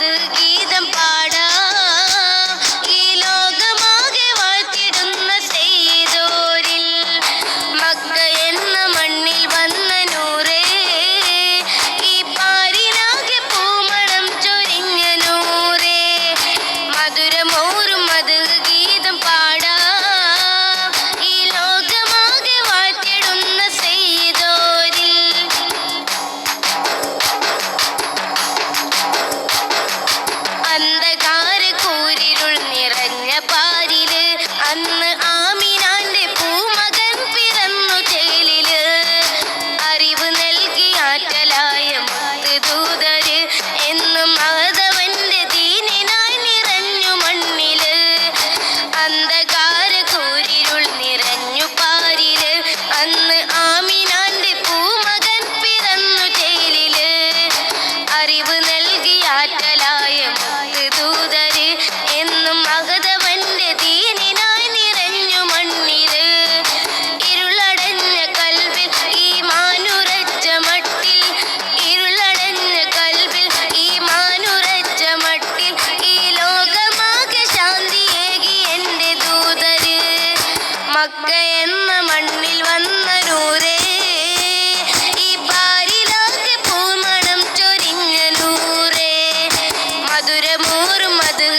जिंदगी dure murmadı